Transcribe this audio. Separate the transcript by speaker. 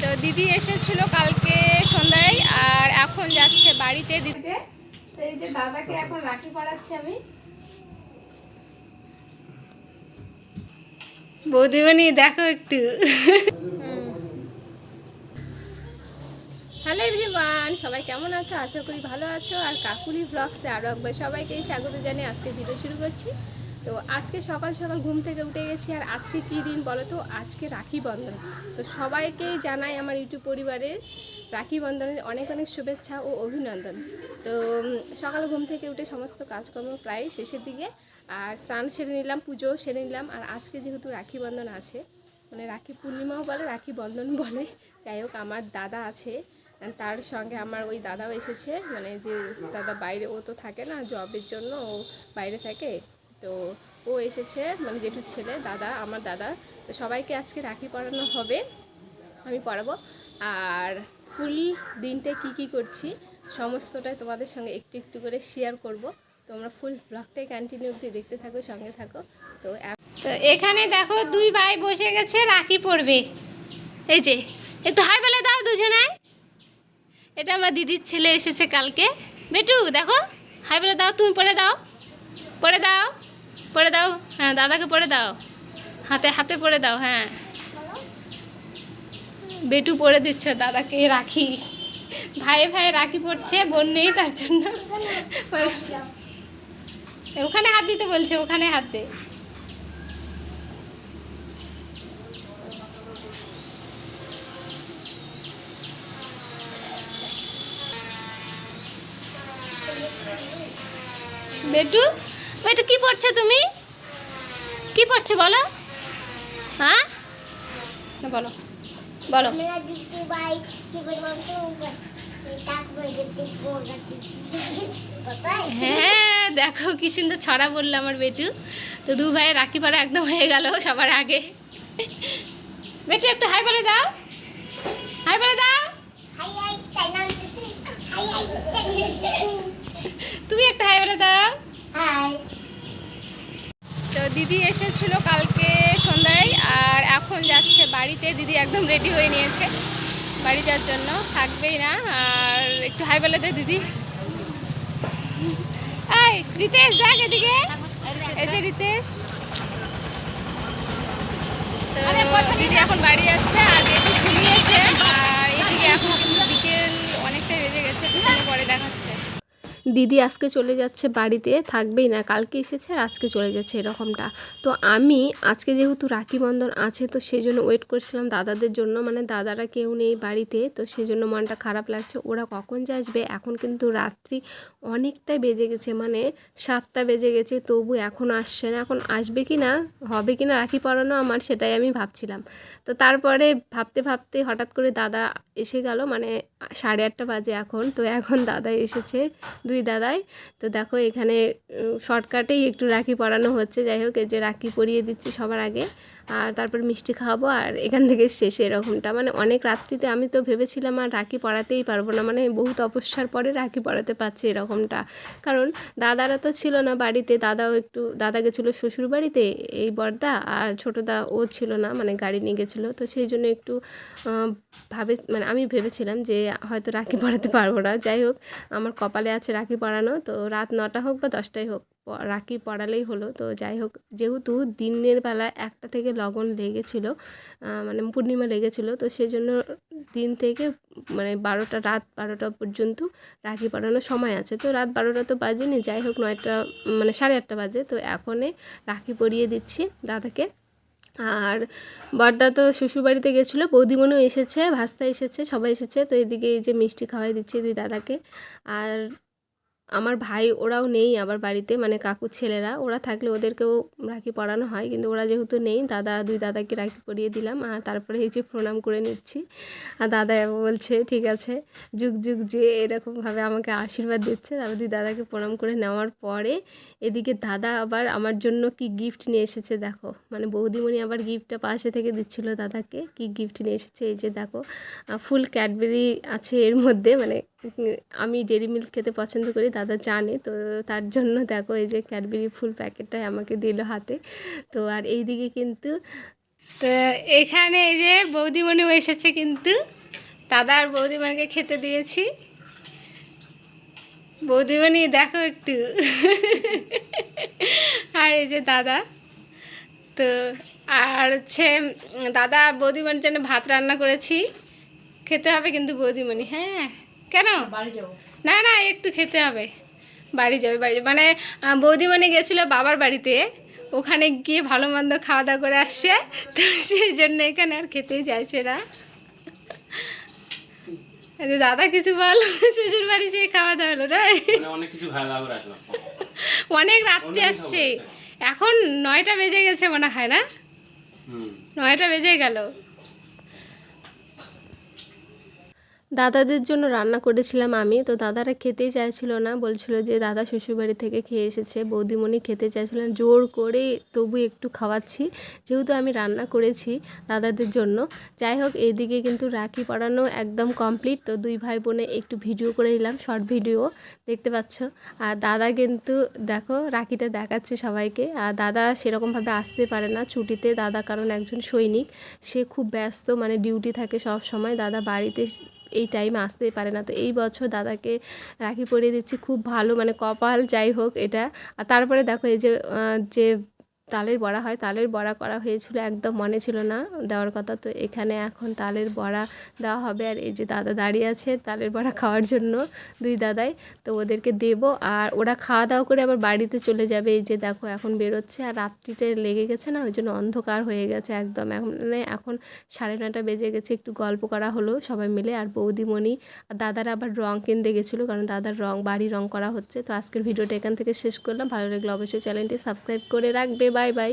Speaker 1: তো দিদি এসেছিল কালকে সন্ধ্যায় আর এখন যাচ্ছে বাড়িতে। দিতে তো এই যে দাদাকে এখন রাখি পড়াচ্ছি আমি। বৌদিমণি দেখো একটু। হ্যালো এভরিওয়ান সবাই কেমন আছো? আশা করি ভালো আছো। আর কাকুলি ব্লগসে আরও একবার সবাইকে স্বাগত জানিয়ে আজকে ভিডিও শুরু করছি। তো আজকে সকাল সকাল ঘুম থেকে উঠে গেছি, আর আজকে কী দিন বলো তো? আজকে রাখি বন্ধন। তো সবাইকেই জানাই আমার ইউটিউব পরিবারের রাখি বন্ধনের অনেক অনেক শুভেচ্ছা ও অভিনন্দন। তো সকাল ঘুম থেকে উঠে সমস্ত কাজকর্ম প্রায় শেষের দিকে, আর স্নান সেরে নিলাম পুজো সেরে নিলাম, আর আজকে যেহেতু রাখি বন্ধন আছে মানে রাখি পূর্ণিমাও বলে, রাখি বন্ধন বলে, যাই হোক আমার দাদা আছে তার সঙ্গে আমার ওই দাদাও এসেছে মানে যে দাদা বাইরে, ও তো থাকে না জবের জন্য, ও বাইরে থাকে তো ও এসেছে মানে জেঠুর ছেলে, দাদা, আমার দাদা। তো সবাইকে আজকে রাখি পরানো হবে, আমি পড়াবো আর ফুল দিনটা কি কি করছি, সমস্তটাই তোমাদের সঙ্গে একটু একটু করে শেয়ার করব। তোমরা ফুল ব্লগটাই কন্টিনিউ অবধি দেখতে থাকো, সঙ্গে থাকো। তো তো এখানে দেখো দুই ভাই বসে গেছে, রাখি পড়বে এই যে, একটু হাই বলে দাও দুজনায় এটা আমার দিদির ছেলে এসেছে কালকে। বেটু, দেখো, হাই বলে দাও, তুমি পরে দাও পরে দাও। পড়ে দাও হ্যাঁ দাদাকে পরে দাও। হাতে হাতে পরে দাও হ্যাঁ। বেটু পরে দিচ্ছে দাদাকে, রাখি। ভাইয়ে ভাইয়ে রাখি পড়ছে বোন নেই তার জন্য। ওখানে হাত দিতে বলছে, ওখানে হাত দে। বেটু? বেটু কি পড়ছো তুমি? কি পড়ছো বলো? হ্যাঁ? বলো। বলো।
Speaker 2: কোথায়?
Speaker 1: হ্যাঁ দেখো কি সুন্দর ছড়া বলল আমার বেটু। তো দু ভাই রাখি পরা একদম হয়ে গেল সবার আগে। বেটু একটু হাই বলে দাও। হাই বলে দাও। দিদি এসেছিল কালকে সন্ধ্যায় আর এখন যাচ্ছে বাড়িতে। দিদি একদম রেডি হয়ে নিয়েছে বাড়ি যাওয়ার জন্য। থাকবেই না। আর একটু হাই বলে দে দিদি। এই, রিতেশ, দেখ এদিকে। এই যে রিতেশ। তো দিদি এখন বাড়ি যাচ্ছে আর একটু ঘুমিয়েছে আর এদিকে এখন কিন্তু বিকেল অনেকটাই বেজে গেছে একটু পরে দেখাচ্ছে দিদি আজকে চলে যাচ্ছে বাড়িতে, থাকবেই না, কালকে এসেছে আর আজকে চলে যাচ্ছে এরকমটা। তো আমি আজকে যেহেতু রাখি বন্ধন আছে, তো সেই জন্য ওয়েট করছিলাম দাদাদের জন্য মানে দাদারা কেউ নেই বাড়িতে, তো সেই জন্য মনটা খারাপ লাগছে। ওরা কখন যে আসবে? এখন কিন্তু রাত্রি অনেকটাই বেজে গেছে মানে সাতটা বেজে গেছে, তবু এখন আসছে না। এখন আসবে কি না? হবে কি না? রাখি পরানো আমার, সেটাই আমি ভাবছিলাম। তো তারপরে ভাবতে ভাবতে হঠাৎ করে দাদা এসে গেল মানে সাড়ে আটটা বাজে এখন। তো এখন দাদা এসেছে, দুই দাদাই। তো দেখো এখানে শর্টকাটেই একটু রাখি পরানো হচ্ছে। যাই হোক যে রাখি পরিয়ে দিচ্ছি সবার আগে। আর তারপর মিষ্টি খাওয়াবো, আর এখান থেকে শেষে এরকমটা। মানে অনেক রাত্রিতে আমি তো ভেবেছিলাম আর রাখি পরাতেই পারব না। মানে বহু তপস্যার পরে রাখি পরাতে পারছি এরকমটা। কারণ দাদারা তো ছিল না বাড়িতে, দাদাও একটু, দাদা গেছিল শ্বশুর বাড়িতে, এই বর্দা, আর ছোটোদা ও ছিল না মানে গাড়ি নিয়ে গেছিল। তো সেই জন্য একটু ভাবে মানে আমি ভেবেছিলাম যে হয়তো রাখি পরাতে পারব না। যাই হোক, আমার কপালে আছে রাখি পরানো তো রাত নটা হোক বা দশটাই হোক রাখি পড়ালেই হলো। তো যাই হোক, যেহেতু দিনের বেলা একটা থেকে লগন লেগেছিল মানে পূর্ণিমা লেগেছিল, তো সেই জন্য দিন থেকে মানে বারোটা, রাত বারোটা পর্যন্ত রাখি পরানোর সময় আছে। তো রাত বারোটা তো বাজেনি, যাই হোক নয়টা মানে সাড়ে আটটা বাজে। তো এখনই রাখি পরিয়ে দিচ্ছি দাদাকে। আর বর্দা তো শ্বশুরবাড়িতে গেছিল, বৌদিমণিও এসেছে, ভাস্তা এসেছে, সবাই এসেছে, তো এদিকে এই যে মিষ্টি খাওয়াই দিচ্ছে দুই দাদাকে। আর আমার ভাই ওরাও নেই আবার বাড়িতে মানে কাকুর ছেলেরা, ওরা থাকলে ওদেরকেও রাখি পরানো হয়, কিন্তু ওরা যেহেতু নেই, দাদা, দুই দাদাকে রাখি পরিয়ে দিলাম, আর তারপরে এই যে প্রণাম করে নিচ্ছি। আর দাদা বলছে, ঠিক আছে, যুগ যুগ যে এরকমভাবে আমাকে আশীর্বাদ দিচ্ছে, তারপর দুই দাদাকে প্রণাম করে নেওয়ার পরে এদিকে দাদা আবার আমার জন্য কি গিফট নিয়ে এসেছে দেখো মানে বৌদিমণি আবার গিফটটা পাশে থেকে দিচ্ছিল দাদাকে, কি গিফট নিয়ে এসেছে এই যে দেখো ফুল ক্যাডবেরি আছে এর মধ্যে মানে আমি ডেরি মিল্ক খেতে পছন্দ করি, দাদা জানে। তো তার জন্য দেখো এই যে ক্যাডবেরি ফুল প্যাকেটটাই আমাকে দিল হাতে। তো আর এই দিকে কিন্তু, তো এখানে এই যে বৌদিমণিও এসেছে কিন্তু। দাদা আর বৌদিমণিকে খেতে দিয়েছি। বৌদিমণি, দেখো একটু। আর এই যে দাদা। তো আর হচ্ছে, দাদা বৌদিমণির জন্য ভাত রান্না করেছি। খেতে হবে কিন্তু বৌদিমণি হ্যাঁ। কেন?
Speaker 3: বাড়ি যাব।
Speaker 1: না না একটু খেতে হবে। বাড়ি যাবে বাড়ি যাবে। মানে বৌদিমণি গেছিল বাবার বাড়িতে। ওখানে গিয়ে ভালো মন্দ খাওয়া দাওয়া করে আসছে। তো সেই জন্য এখানে আর খেতেই চাইছে না। এই দাদা কিছু বল শ্বশুর বাড়ি সে খাওয়া দাওয়া হলো রে
Speaker 4: মানে অনেক কিছু খাওয়া দাওয়া করে আসলাম।
Speaker 1: অনেক রাত্রে আসছে। এখন নয়টা বেজে গেছে মনে হয় না? নয়টা বেজে গেল। দাদাদের জন্য রান্না করেছিলাম আমি। তো দাদারা খেতেই চাইছিল না। বলছিল যে, দাদা শ্বশুরবাড়ি থেকে খেয়ে এসেছে। বৌদিমণি খেতে চাইছিলেন। জোর করে তবু একটু খাওয়াচ্ছি। যেহেতু আমি রান্না করেছি দাদাদের জন্য। যাই হোক এইদিকে কিন্তু রাখি পড়ানো একদম কমপ্লিট। তো দুই ভাই বোনে একটু ভিডিও করে নিলাম, শর্ট ভিডিও। দেখতে পাচ্ছ? আর দাদা কিন্তু, দেখো, রাখিটা দেখাচ্ছে সবাইকে। আর দাদা সেরকমভাবে আসতে পারে না ছুটিতে। দাদা কারণ একজন সৈনিক। সে খুব ব্যস্ত মানে ডিউটি থাকে সব সময়। দাদা বাড়িতে এই টাইমে আসতেই পারে না। তো এই বছর দাদাকে রাখি পরিয়ে দিচ্ছি। খুব ভালো মানে কপাল যাই হোক এটা। আর তারপরে দেখো এই যে যে তালের বড়া হয়। তালের বড়া করা হয়েছিল একদম মনে ছিল না দেওয়ার কথা। তো এখানে এখন তালের বড়া দেওয়া হবে। আর এই যে দাদা দাঁড়িয়ে আছে তালের বড়া খাওয়ার জন্য দুই দাদাই। তো ওদেরকে দেব আর ওরা খাওয়া দাওয়া করে আবার বাড়িতে চলে যাবে। এই যে দেখো এখন বেরোচ্ছে আর রাত্রিটা লেগে গেছে না, ওই জন্য অন্ধকার হয়ে গেছে একদম। এখন মানে এখন সাড়ে নটা বেজে গেছে, একটু গল্প করা হলো সবাই মিলে। আর বৌদিমণি আর দাদারা আবার রং কিনতে গেছিল, কারণ দাদার রং বাড়ি রং করা হচ্ছে। তো আজকের ভিডিওটা এখান থেকে শেষ করলাম। ভালো লাগলে অবশ্যই চ্যানেলটি সাবস্ক্রাইব করে রাখবে। Bye bye